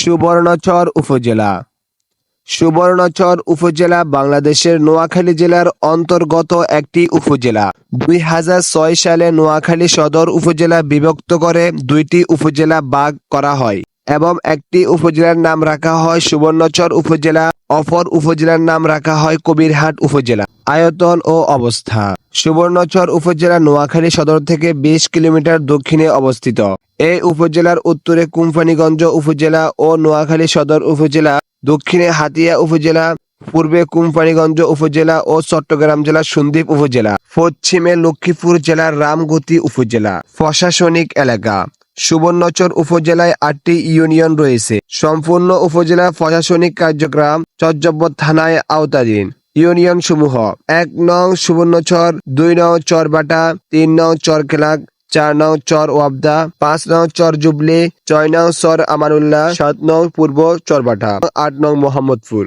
সুবর্ণচর উপজেলা। সুবর্ণচর উপজেলা বাংলাদেশের নোয়াখালী জেলার অন্তর্গত একটি উপজেলা। দুই হাজার ছয় সালে নোয়াখালী সদর উপজেলা বিভক্ত করে দুইটি উপজেলা বাগ করা হয় এবং একটি উপজেলার নাম রাখা হয় সুবর্ণচর উপজেলা, অপর উপজেলার নাম রাখা হয় কবিরহাট উপজেলা। আয়তন ও অবস্থা। সুবর্ণচর উপজেলা নোয়াখালী সদর থেকে বিশ কিলোমিটার দক্ষিণে অবস্থিত। এই উপজেলার উত্তরে কোম্পানীগঞ্জ উপজেলা ও নোয়াখালী সদর উপজেলা, দক্ষিণে হাতিয়া উপজেলা, পূর্বে কোম্পানীগঞ্জ উপজেলা ও চট্টগ্রাম জেলার সন্দ্বীপ উপজেলা, পশ্চিমে লক্ষ্মীপুর জেলার রামগতি উপজেলা। প্রশাসনিক এলাকা, সুবর্ণচর উপজেলায় আটটি ইউনিয়ন রয়েছে। সম্পূর্ণ উপজেলা প্রশাসনিক কার্যক্রম চর্যব্বর থানায় আওতাধীন। ইউনিয়ন সমূহ এক নং সুবর্ণচর, দুই নং চরবাটা, তিন নং চরকেলাক চার নং চর ওয়াবদা পাঁচ নং চর জুবলি ছয় নং চর আমানুল্লাহ সাত নং পূর্ব চরবাটা, আট নং মোহাম্মদপুর।